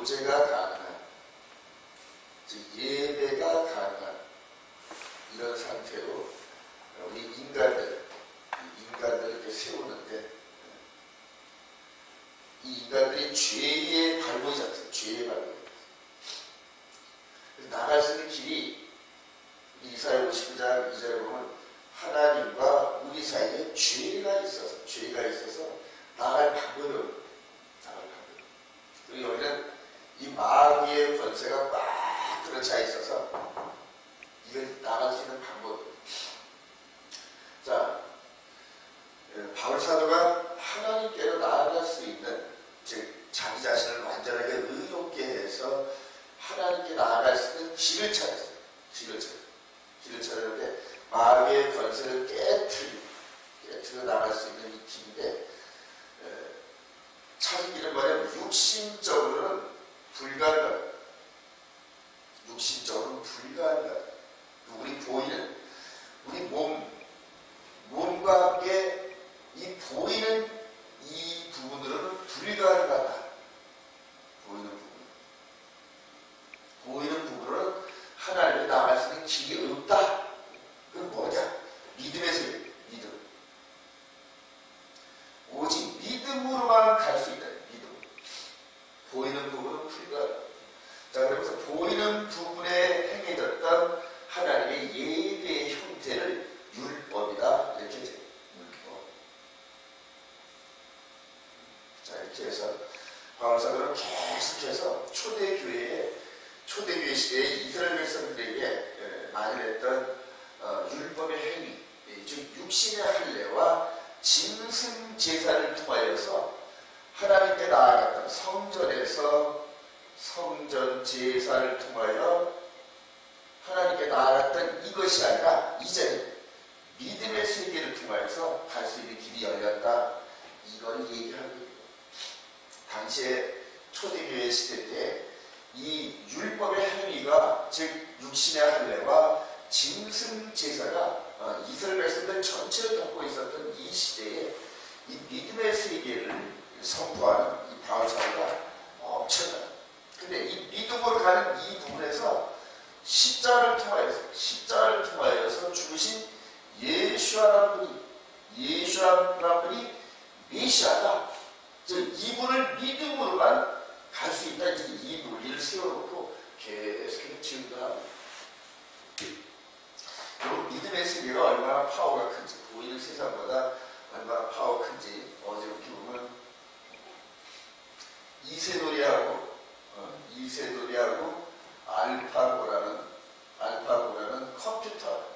교제가 가능한, 즉 예배가 가능한 이런 상태로 우리 인간들, 이 인간들을 이렇게 세우는데 이 인간들이 죄의 발목이 잡혀요. 죄의 발목이. 나갈 수 있는 길이 이사야 59장 2절에 보면 하나님과 우리 사이에 죄가 있어서 죄가 있어서 나갈 방법이 나갈 방법. 그리고 여기는 이 마귀의 권세가 꽉 들어차 있어서 이걸 나갈 수 있는 방법이 자, 예, 바울 사도가 하나님께로 나아갈 수 있는 즉 자기 자신을 완전하게 의롭게 해서 하나님께 나아갈 수 있는 길을 찾았어요. 길을 찾았어요. 길을 찾았는데 마귀의 권세를 깨트리고 깨트려 나갈 수 있는 이 길인데 에, 찾은 길은 뭐냐면 육신적으로는 불가능하다. 육신적으로는 불가능하다. 우리 보이는 우리 몸 몸과 함께 이 보이는 이 부분으로는 불가능하다. 보이는 부분. 보이는 부분으로는 하나님을 나갈 수 있는 길이 없다. 그건 뭐냐? 믿음의 세계, 믿음. 오직 믿음으로만 갈 수 있다. 믿음. 보이는 부분은 불가능. 자, 그러면서 보이는 부분에 행해졌던 하나님의 예배의 형태를 율법이다. 이렇게 돼요. 율법. 자, 이렇게 해서 바울사도는 계속해서 초대교회에 초대교회 시대에 이스라엘 백성들에게 예, 만연했던 어, 율법의 행위, 예, 즉 육신의 할례와 짐승 제사를 통하여서 하나님께 나아갔던 성전에서 성전 제사를 통하여 하나님께 나아갔던 이것이 아니라 이제 믿음의 통하여서 갈 수 있는 길이 열렸다. 이걸 얘기하는. 당시에 초대교회 시대 때 이 율법의 행위가 즉 육신의 할례와 짐승 제사가 어, 이스라엘 백성들 전체를 덮고 있었던 이 시대에 이 믿음의 세계를 선포하는 이 바울 사도가 엄청나. 근데 이 믿음으로 가는 이 부분에서 십자를 통하여서 십자를 통하여서 죽으신 예수라는 분이 예수라는 분이 메시아다. 즉 이분을 믿음으로만 갈 수 있다. 이 논리를 세워놓고 계속해서 증거하고 그리고 믿음의 세계가 얼마나 파워가 큰지 보이는 세상보다 얼마나 파워가 큰지 어제 이렇게 보면 이세돌이하고 어, 이세돌이하고 알파고라는 알파고라는 컴퓨터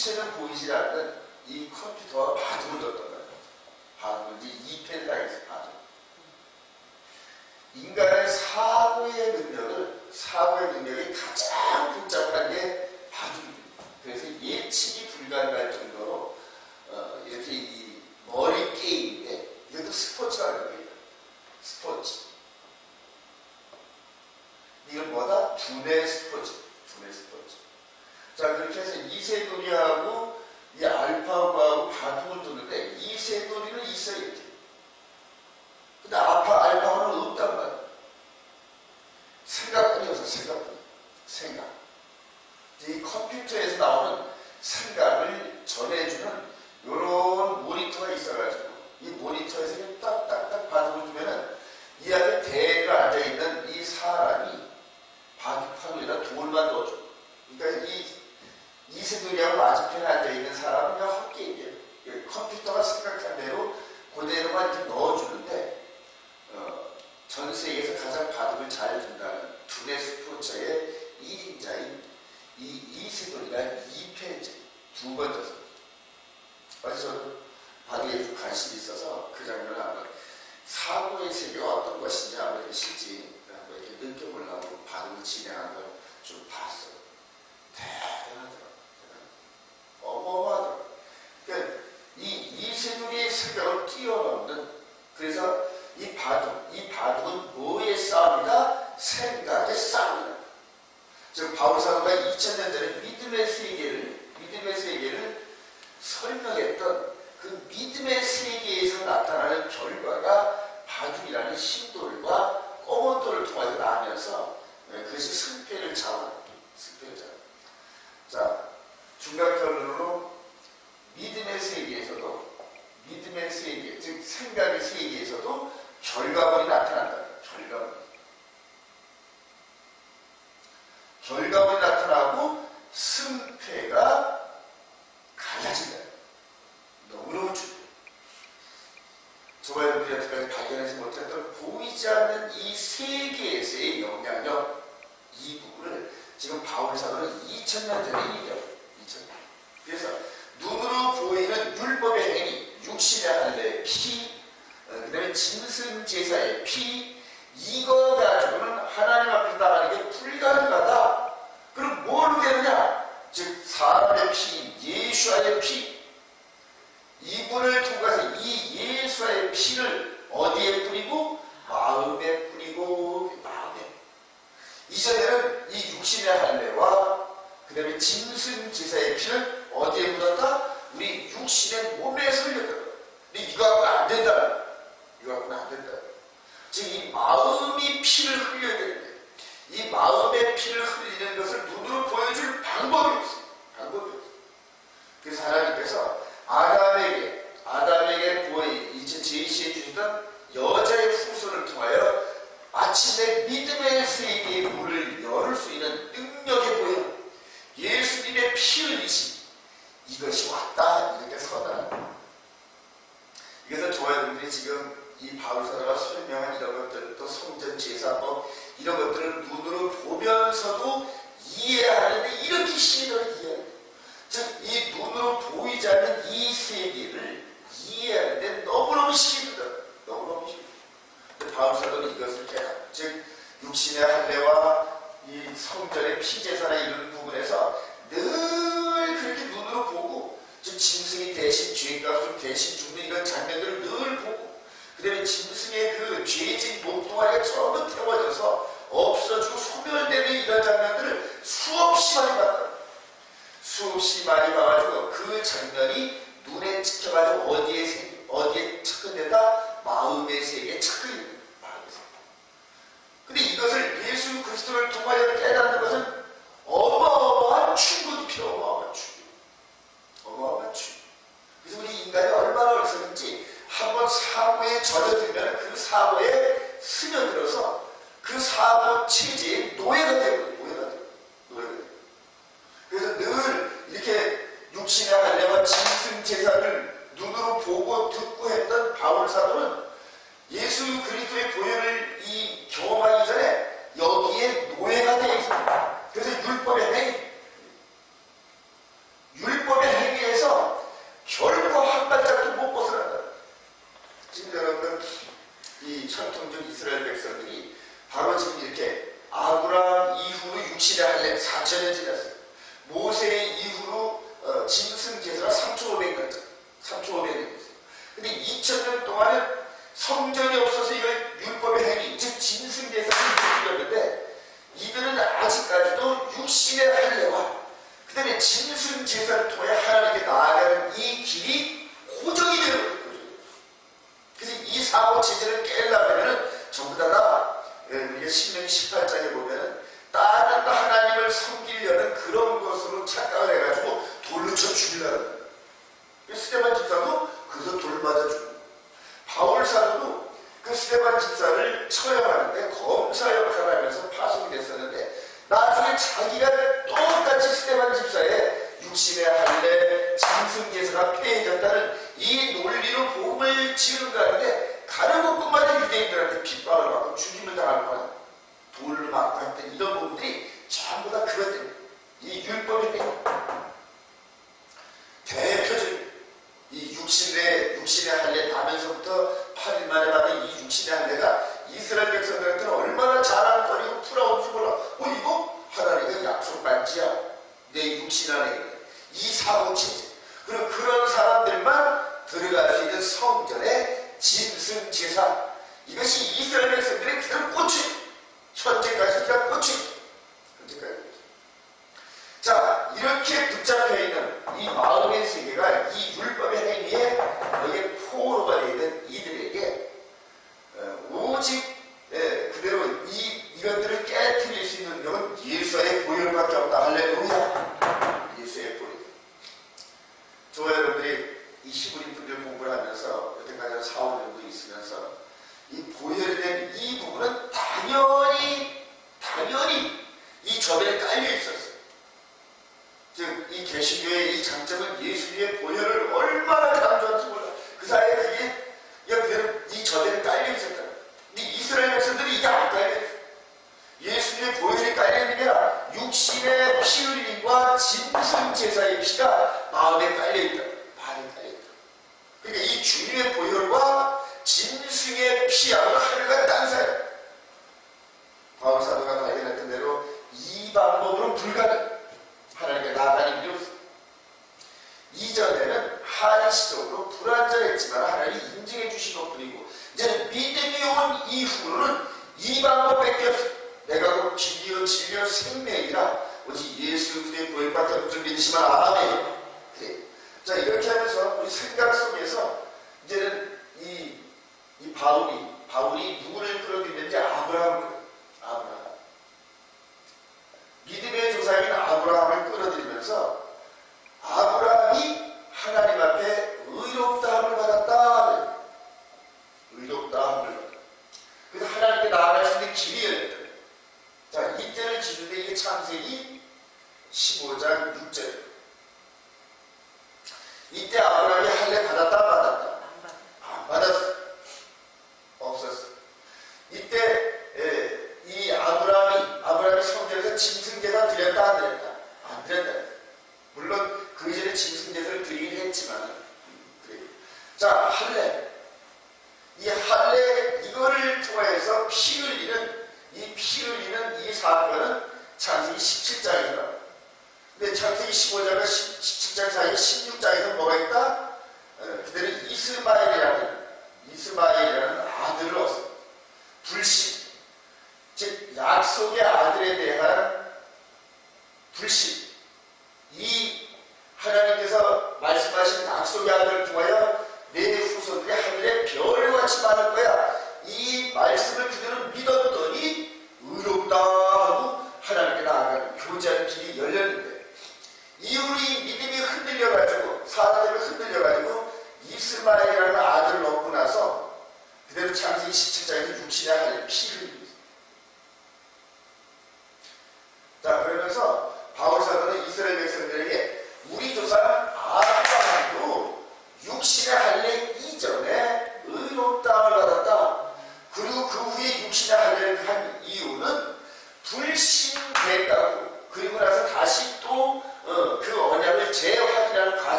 실체는 보이지 않는 이 컴퓨터와 바둑을 뒀던 거예요. 바둑을 이제 2패를 당해서 바둑. 인간의 사고의 능력을 사고의 능력이 가장 복잡한 게 바둑입니다. 그래서 예측이 불가능할 정도로 어, 이렇게 이 머리 게임인데 이것도 스포츠라는 거예요. 스포츠. 이건 뭐다? 두뇌 스포츠. 두뇌 스포츠. 자, 그렇게 해서 이세돌이하고 이 알파고하고 바둑을 두는데 이세돌이는 있어야지. 근데 알파, 알파고는 없단 말이야. 생각뿐이 없어, 생각뿐이. 생각. 이 컴퓨터에서 나오는 생각을 전해주는 이런 모니터가 있어가지고 이 모니터에서 딱딱딱 바둑을 주면은 이 앞에 대가 앉아있는 이 사람이 바둑판에다 돌만 넣어줘. 그러니까 이 이세돌이하고 아직편에 앉아있는 사람은 그냥 헛게임이에요. 컴퓨터가 생각한 대로 그대로만 이렇게 넣어주는데 어, 전 세계에서 가장 바둑을 잘 준다는 두뇌 스포츠의 1인자인 이 이세돌이가 2패째 두 저는 바둑에 좀 관심이 있어서 그 장면을 한번 사고의 세계가 어떤 것인지 실지 한번 신돌과 검은 돌을 통해서 나뉘어서 네, 그것이 승패를 잡아. 승패를 좌우. 자, 중간 결론으로 믿음의 세계에서도 믿음의 세계, 즉 생각의 세계에서도 결과물이 나타난다. 결과물. 결과물이 나타난다. 2000년 전에 얘기하고 2000년. 그래서 눈으로 보이는 율법의 행위, 육신의 피, 어, 그 다음에 짐승 제사의 피, 이거 가지고는 하나님 앞에 나가는 게 불가능하다. 그럼 뭘로 되느냐? 즉 사람의 피, 예수와의 피, 이분을 통해서 이 예수의 피를 어디에 뿌리고 마음에 뿌리고 마음에 이전에는 이 육신의 할례와 그 다음에 짐승 제사의 피를 어디에 묻었다? 우리 육신의 몸에서 흘렸다. 근데 이거 갖고는 안 된다. 이거 갖고는 안 된다. 지금 이 마음이 피를 흘려야 되는데 이 마음의 피를 흘리는 것을 눈으로 보여줄 방법이 없어요. 방법이 없어요. 그래서 하나님께서 아담에게 아담에게 보이 이제 제시해 주시던 여자의 후손을 통하여 아침에 믿음의 세계의 문을 열을 수 있는 능력의 보여 예수님의 피 흘리심 이것이 왔다 이렇게 선언합니다. 이것은 조회분들이 지금 이 바울사도가 설명한 이런 것들 또 성전 제사법 이런 것들을 눈으로 보면서도 이해하는데 이렇게 신을 이해해요. 즉, 이 눈으로 보이지 않는 이 세계를 이해하는데 너무너무 힘들다. 너무너무 힘들다. 바울사도는 이것을 깨닫 즉, 육신의 할례와 이 성전의 피제사나 이런 부분에서 늘 그렇게 눈으로 보고, 즉, 짐승이 대신 죄값을 대신 죽는 이런 장면들을 늘 보고, 그 다음에 짐승의 그 죄진 몸뚱아리가 전부 태워져서 없어지고 소멸되는 이런 장면들을 수없이 많이 봤다. 수없이 많이 봐가지고 그 장면이 눈에 찍혀가지고 어디에 생, 어디에 착근된다? 마음의 세계에 착근이. 근데 이것을 예수 그리스도를 통하여 깨닫는 것은 어마어마한 충분히 필요 어마어마한 충분. 어마어마한 충분. 그래서 우리 인간이 얼마나 어리석은지 한번 사고에 젖어들면 그 사고에 스며들어서 그 사고 체제의 노예가 되고 노예가 되고 노예가 그래서 늘 이렇게 육신의 할례와 짐승 제사를 눈으로 보고 듣고 했던 바울 사도는 예수 그리스도의 보혈을 이 경험하기 전에 여기에 노예가 되어 있습니다. 그래서 율법의 행위, 율법의 행위에서 결코 한 발짝도 못 벗어난다. 지금 여러분 이 전통적 이스라엘 백성들이 바로 지금 이렇게 아브라함 이후로 육신의 할례 4천년 지났어요. 모세 이후로 어, 짐승 제사가 3,500년, 3,500년 됐어요. 근데 2,000년 동안은 성전이 없어서 이걸 율법의 행위, 즉 짐승 제사를 드렸는데 이들은 아직까지도 육신의 할례와 그 짐승 제사를 통해 하나님께 나아가는 이 길이 고정이 되는 거예요. 그래서 이 사고 체제를 깨려면 전부 다가 예, 우리가 신명기 18장에 보면은 다른 하나님을 섬기려는 그런 것으로 착각을 해가지고 돌로 쳐 죽이려는 스테반 집사도 그래서 돌 맞아 죽고 바울 사도도 그 스테반 집사를 처형하는데 검사 역할을 하면서 파송이 됐었는데 나중에 자기가 똑같이 스테반 집사의 육신의 할례 짐승 제사가 폐해졌다는 이 논리로 복음을 지은 가는데 가는 곳곳마다 유대인들한테 핍박을 받고 죽임을 당할 거야. 돌로 맞고 했던 이런 부분들이 전부 다 그것 책임질 수 있는 건 예수의 보혈밖에 없다. 할렐루야. 예수의 보혈. 저와 여러분들이 25 하나님의 길이 열렸다. 자, 이때를 기준으로 이게 창세기 15장 6절. 이때 아브라함이 근데 창세기 15장과 17장 사이에 16장에서 뭐가 있다? 어, 그들은 이스마엘이라는 이스마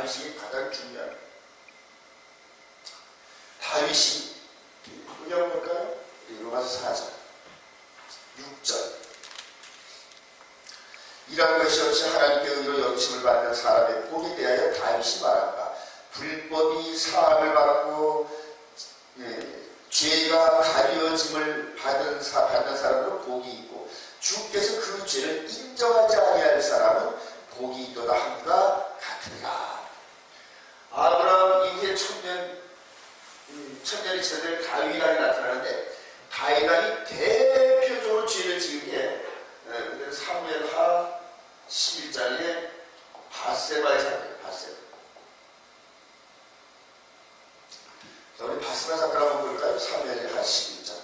다윗이 가장 중요합니다. 다윗이 우리 한번 볼까요? 로마서 4장 6절 이런 것이 없이 하나님께 의로 영심을 받는 사람의 복에 대하여 다윗이 말한다. 불법이 사함을 받고 예, 죄가 가려짐을 받은, 사, 받는 사람으로 복이 있고 주께서 그 죄를 인정하지 아니할 사람은 복이 있도다 함과 같으니라. 아브라함 이후에 천년, 천년이 제대로 다윗왕이 나타나는데 다윗왕이 대표적으로 죄를 지은 게 예, 예, 사무엘하 11장에 바세바의 사건이에요. 바세바. 자, 우리 바세바 사건 한번 볼까요? 사무엘하 11장.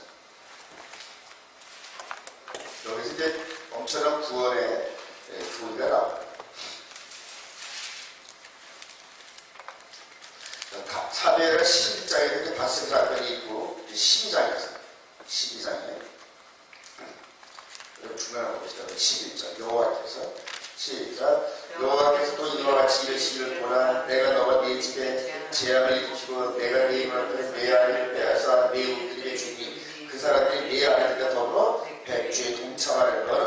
여기서 이제 엄청난 구원의 예, 구원가 나옵니다. 사도행전 11장에는 바세스 사건이 있고 그 12장에서 12장에. 여러분 중간에 봅시다. 11장 여호와께서. 시작 여호와께서 또 이와 같이 이르시기를 보라. 내가 너와 네 집에 재앙을 일으키고 내가 네 입을 내 아이를 빼앗아 네 우리들에게 주니 그 사람들이 네 아이들과 더불어 백주에 동참하려는 것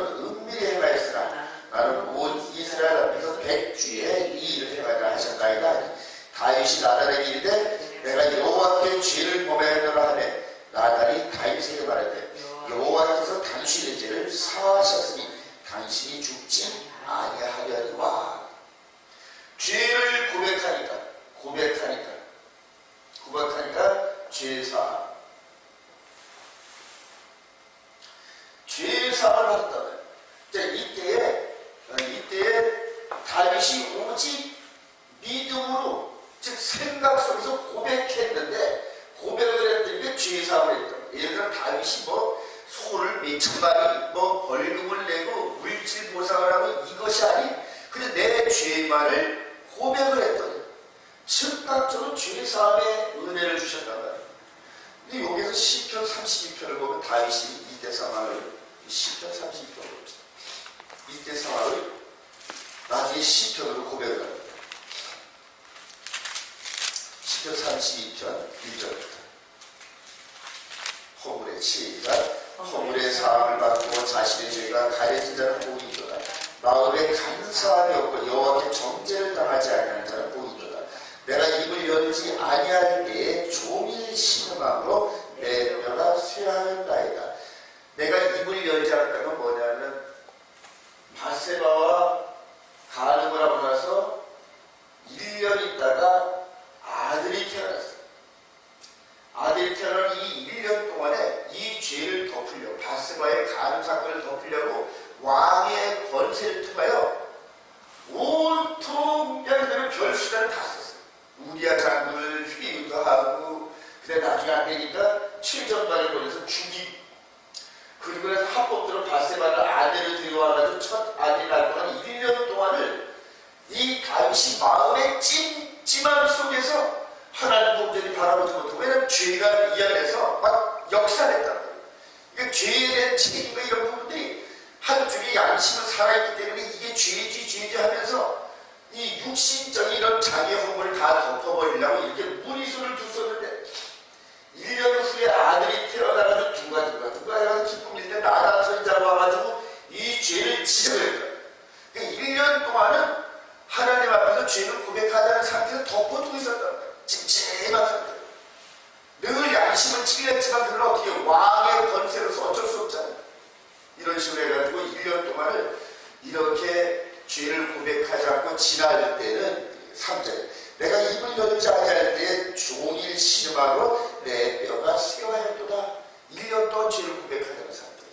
몇천 마리 뭐 벌금을 내고 물질 보상을 하고 이것이 아닌 그냥 내 죄만을 고백을 했더니 즉각적으로 죄사함의 은혜를 주셨단 말이에요. 근데 여기서 시편 32편을 보면 다윗이 이때 상황을 시편 32편을 봅시다. 이때 상황을 나중에 시편으로 고백을 합니다. 시편 32편 1절부터 허물의 시작 허물의 사함을 받고 자신의 죄가 가려진 자는 복이도다. 마음에 감사함이 없고 여호와께 정죄를 당하지 아니하는 자는 복이도다. 내가 입을 열지 아니할 때에 종일 신음함으로 내 뼈가 쇠하였나이다. 내가 입을 열지 않았다는 건 뭐냐면 바세바와 가늠을 하고 나서 1년 있다가 아들이 태어났어요. 아들이 태어난 이 1년 동안에 이 죄를 덮으려고 바세바의 가늠 사건을 덮으려고 왕의 권세를 통하여 온통 그냥 별수단을 다 썼어요. 우리아 장군을 휘기도 하고 근데 나중에 안 되니까 7전반에 걸려서 죽이 그리고 나서 합법대로 바세바를 아내를 데려와가지고 첫 아들이 날 동안 1년 동안을 이 다윗이 마음의 찜찜함 속에서 하나님 공전이 바라보지 못하고 왜냐면 죄가 이 안에서 막 역사했단 말이에요. 그러니까 죄에 대한 책임과 이런 부분들이 한쪽에 양심은 살아있기 때문에 이게 죄지 죄지 하면서 이 육신적인 이런 자기 허물을 다 덮어버리려고 이렇게 무리수를 뒀었는데 1년 후에 아들이 태어나가지고 누가 누가 누가 해가지고 기쁨일 때 나단 선자가 와가지고 이 죄를 지적했다. 그러니까 1년 동안은 하나님 앞에서 죄를 고백하자는 상태에서 덮어두고 있었단 말이에요. 찜찜한 상태. 늘 양심은 찔렸지만 그걸 어떻게 왕의 권세로서 어쩔 수 없잖아요. 이런 식으로 해가지고 1년 동안을 이렇게 죄를 고백하지 않고 지날 때는 3절 내가 입을 열지 아니할 때에 종일 신음하고 내 뼈가 쇠화했도다 1년 동안 죄를 고백하자는 상태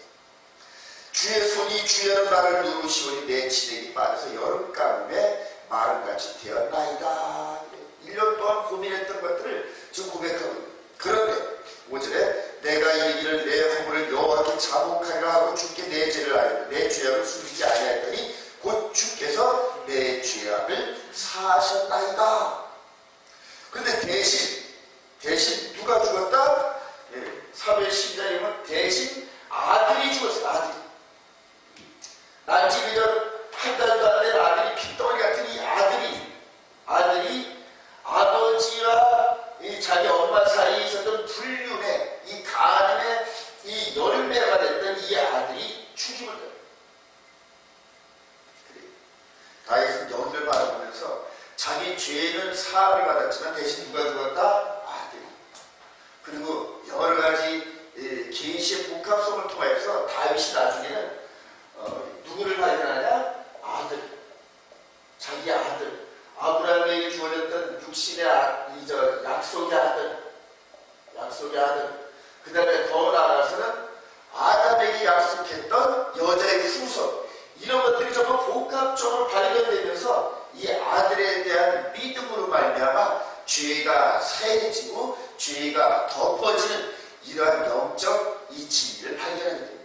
주의 손이 주여는 나를 누르시오니 내 지력이 빠져서 여름 가뭄에 마름같이 되었나이다 1년 동안 고민했던 것들을 지금 고백하고 있는 그런데 5절에 내가 이르기를 내 허물을 여호와께 자복하리라 하고 주께 내 죄를 알고 내 죄악을 숨기지 아니하였더니 곧 주께서 내 죄악을 사하셨나이다. 그런데 대신 대신 누가 죽었다? 예, 사무엘 신자에 보면 대신 아들이 죽었어요. 아들이. 난지 그저 한 달도 안 된 아들이 핏덩어리 같은 이 아들이 아들이 아버지와 이 자기 엄마 사이에 있었던 불륜의 이 가늠의 이 열매가 됐던 이 아들이 죽임을 당해요. 그래요. 다윗은 여기를 바라보면서 자기 죄는 사함을 받았지만 대신 누가 죽었다? 아들이. 그리고 여러 가지 예, 계시의 복합성을 통해서 다윗이 나중에는 어, 누구를 발견하냐? 아들. 자기 아들. 아브라함에게 주어졌던 육신의 아, 이, 저, 약속의 아들. 약속의 아들. 그 다음에 더 나아가서는 아담에게 약속했던 여자의 후손. 이런 것들이 전부 복합적으로 발견되면서 이 아들에 대한 믿음으로 말미암아 죄가 사해지고 죄가 덮어지는 이러한 영적 이 진리를 발견하게 됩니다.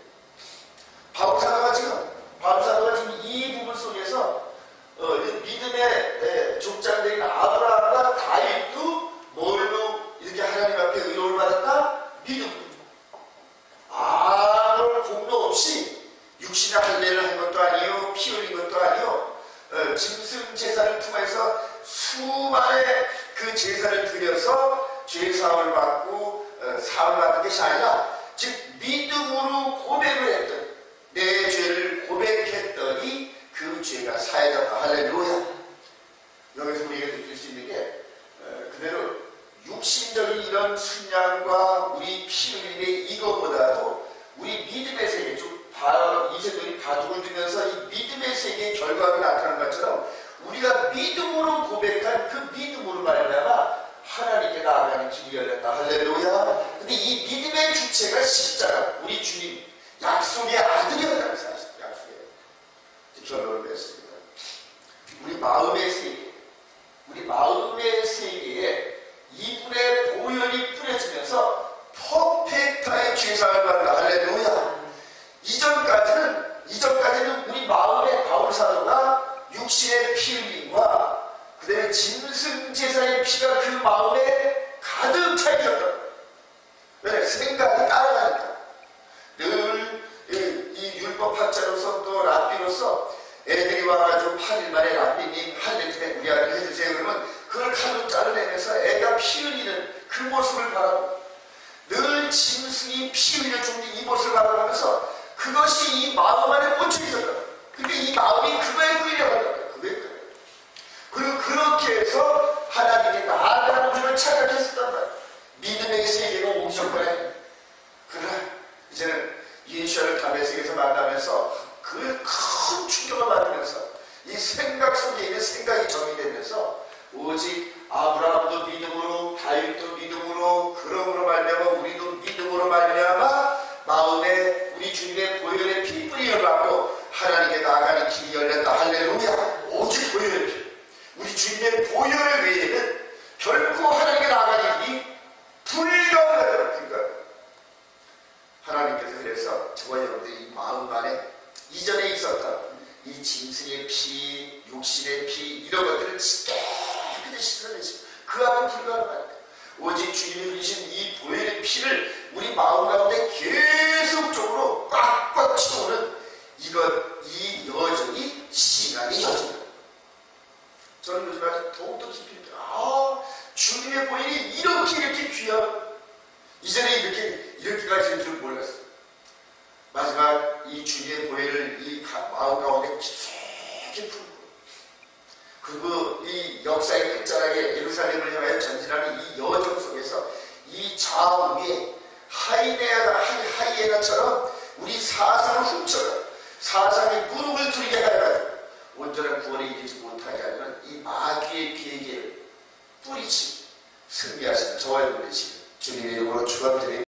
바울사도가 지금 바울사도가 지금 이 부분 속에서 어, 이 믿음의 에, 족장들인 아브라함과 다윗도 뭘로 이렇게 하나님 앞에 의로움을 받았다? 믿음. 아무런 공도 없이 육신의 할례를 한 것도 아니요 피 흘린 것도 아니요 어, 짐승 제사를 통해서 수많은 그 제사를 드려서 죄 사함을 받고 어, 사함을 받은 것이 아니라 즉 믿음으로 고백을 했던 내 죄를 고백했더니 그 죄가 사해졌다. 할렐루야. 여기서 우리가 느낄 수 있는 게 어, 그대로 육신적인 이런 순양과 우리 피 흘림의 이것보다도 우리 믿음의 세계 좀 바로 이세돌이 바둑을 두면서 이 믿음의 세계의 결과가 나타난 것처럼 우리가 믿음으로 고백한 그 믿음으로 말미암아 하나님께 나아가는 길이 열렸다 할렐루야 근데 이 믿음의 주체가 십자가 우리 주님 약속의 아들이었다는 사실 약속의 결론을 맺습니다 우리 마음 마음의 세계에 이분의 보혈이 뿌려지면서 퍼펙트하게 죄사를 받는다. 할렐루야. 이전까지는 이전까지는 우리 마음